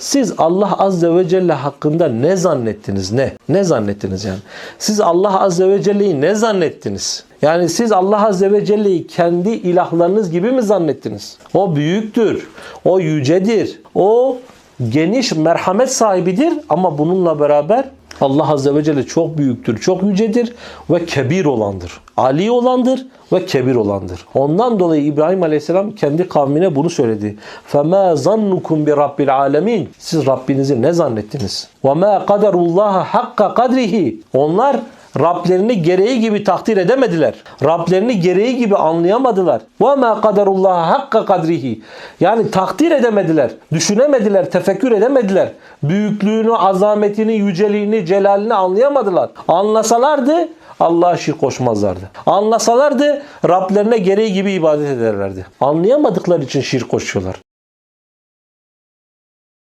Siz Allah Azze ve Celle hakkında ne zannettiniz? Ne? Ne zannettiniz yani? Siz Allah Azze ve Celle'yi ne zannettiniz? Yani siz Allah Azze ve Celle'yi kendi ilahlarınız gibi mi zannettiniz? O büyüktür. O yücedir. O geniş merhamet sahibidir ama bununla beraber Allah Azze ve Celle çok büyüktür, çok yücedir ve kebir olandır. Ali olandır ve kebir olandır. Ondan dolayı İbrahim Aleyhisselam kendi kavmine bunu söyledi. فَمَا ظَنُّكُمْ بِرَبِّ الْعَالَمِينَ Siz Rabbinizi ne zannettiniz? وَمَا قَدَرُ اللّٰهَ حَقَّ قَدْرِهِ Onlar Rablerini gereği gibi takdir edemediler. Rablerini gereği gibi anlayamadılar. وَمَا قَدَرُ اللّٰهَ حَقَّ قَدْرِهِ Yani takdir edemediler, düşünemediler, tefekkür edemediler. Büyüklüğünü, azametini, yüceliğini, celalini anlayamadılar. Anlasalardı Allah'a şirk koşmazlardı. Anlasalardı Rablerine gereği gibi ibadet ederlerdi. Anlayamadıkları için şirk koşuyorlar.